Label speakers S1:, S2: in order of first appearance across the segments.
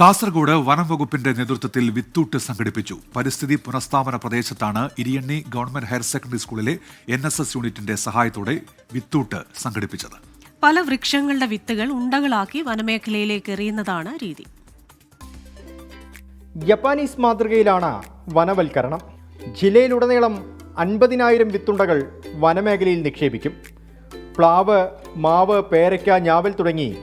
S1: കാസർഗോഡ് വനം വകുപ്പിന്റെ നേതൃത്വത്തിൽ വിത്തൂട്ട് സംഘടിപ്പിച്ചു. പരിസ്ഥിതി പുനഃസ്ഥാപന പ്രദേശത്താണ് ഇരിയണ്ണി ഗവൺമെന്റ് ഹയർ സെക്കൻഡറി സ്കൂളിലെ എൻ എസ് എസ് യൂണിറ്റിന്റെ സഹായത്തോടെ വിത്തൂട്ട് സംഘടിപ്പിച്ചത്.
S2: പല വൃക്ഷങ്ങളുടെ വിത്തുകൾ ഉണ്ടകളാക്കി വനമേഖലയിലേക്ക് എറിയുന്നതാണ് രീതി.
S3: ജപ്പാനീസ് മാതൃകയിലാണ് വനവൽക്കരണം. ജില്ലയിലുടനീളം അൻപതിനായിരം വിത്തുണ്ടകൾ വനമേഖലയിൽ നിക്ഷേപിക്കും. പ്ലാവ് മാവ് പേരയ്ക്ക ഞാവൽ തുടങ്ങി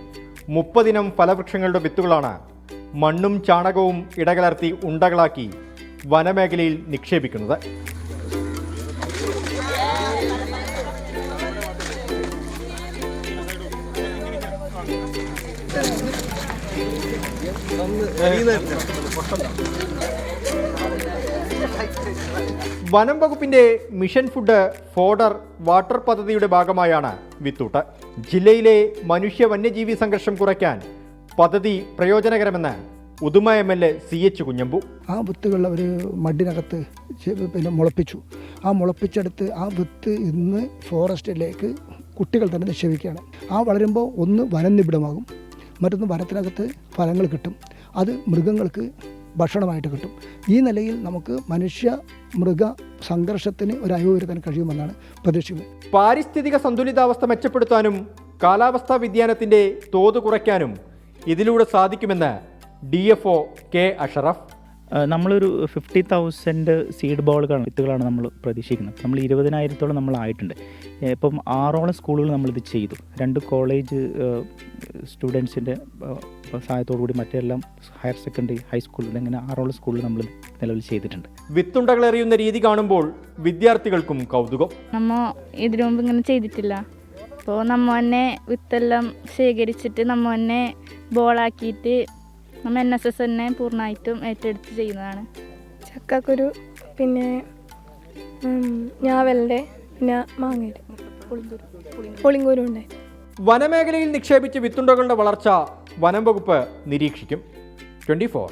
S3: മുപ്പതിനം ഫലവൃക്ഷങ്ങളുടെ വിത്തുകളാണ് മണ്ണും ചാണകവും ഇടകലർത്തി ഉണ്ടകളാക്കി വനമേഖലയിൽ നിക്ഷേപിക്കുന്നത്. വനം വകുപ്പിന്റെ മിഷൻ ഫുഡ് ഫോഡർ വാട്ടർ പദ്ധതിയുടെ ഭാഗമായാണ് വിത്തൂട്ട്. ജില്ലയിലെ മനുഷ്യ വന്യജീവി സംഘർഷം കുറയ്ക്കാൻ പദ്ധതി പ്രയോജനകരമെന്ന് Uduma M L A C H Kunhambu.
S4: ആ വിത്തുകൾ അവർ മഡിനകത്ത് പിന്നെ മുളപ്പിച്ചു. ആ മുളപ്പിച്ചെടുത്ത് ആ വിത്ത് ഇന്ന് ഫോറസ്റ്റിലേക്ക് കുട്ടികൾ തന്നെ നിക്ഷേപിക്കുകയാണ്. ആ വളരുമ്പോൾ ഒന്ന് വനം നിബിഡമാകും. മറ്റൊന്ന് വനത്തിനകത്ത് ഫലങ്ങൾ കിട്ടും. അത് മൃഗങ്ങൾക്ക് ഭക്ഷണമായിട്ട് കിട്ടും. ഈ നിലയിൽ നമുക്ക് മനുഷ്യ മൃഗ സംഘർഷത്തിന് ഒരു അയവ് വരുത്താൻ കഴിയുമെന്നാണ് പ്രതീക്ഷിക്കുന്നത്.
S3: പാരിസ്ഥിതിക സന്തുലിതാവസ്ഥ മെച്ചപ്പെടുത്താനും കാലാവസ്ഥാ വ്യതിയാനത്തിന്റെ തോത് കുറയ്ക്കാനും ഇതിലൂടെ സാധിക്കുമെന്ന് D F O K Ashraf.
S5: നമ്മളൊരു ഫിഫ്റ്റി തൗസൻഡ് സീഡ് ബോളുകളാണ് വിത്തുകളാണ് നമ്മൾ പ്രതീക്ഷിക്കുന്നത്. നമ്മൾ ഇരുപതിനായിരത്തോളം നമ്മളായിട്ടുണ്ട് ഇപ്പം ആറോളം സ്കൂളുകൾ നമ്മളിത് ചെയ്തു. രണ്ട് കോളേജ് സ്റ്റുഡൻസിന്റെ സഹായത്തോടു കൂടി മറ്റെല്ലാം ഹയർ സെക്കൻഡറി ഹൈസ്കൂളിൽ അങ്ങനെ ആറോളം സ്കൂളിൽ നമ്മൾ നിലവിൽ ചെയ്തിട്ടുണ്ട്.
S3: വിത്തുണ്ടകൾ എറിയുന്ന രീതി കാണുമ്പോൾ വിദ്യാർത്ഥികൾക്കും കൗതുകം.
S6: നമ്മൾ ഇതിനു മുമ്പ് ഇങ്ങനെ ചെയ്തിട്ടില്ല. അപ്പോൾ നമ്മ തന്നെ വിത്തെല്ലാം ശേഖരിച്ചിട്ട് നമ്മ തന്നെ ബോളാക്കിയിട്ട് നമ്മൾ എൻ എസ് എസ് തന്നെ പൂർണമായിട്ടും ഏറ്റെടുത്ത് ചെയ്യുന്നതാണ്.
S7: ചക്കക്കുരു പിന്നെ ഞാവലിന്റെ പിന്നെ മാങ്ങയുടെ പുളിങ്കൂരു ഉണ്ടായി
S3: വനമേഖലയിൽ നിക്ഷേപിച്ച വിത്തുണ്ടകളുടെ വളർച്ച വനം വകുപ്പ് നിരീക്ഷിക്കും. Twenty four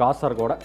S3: Kasaragod.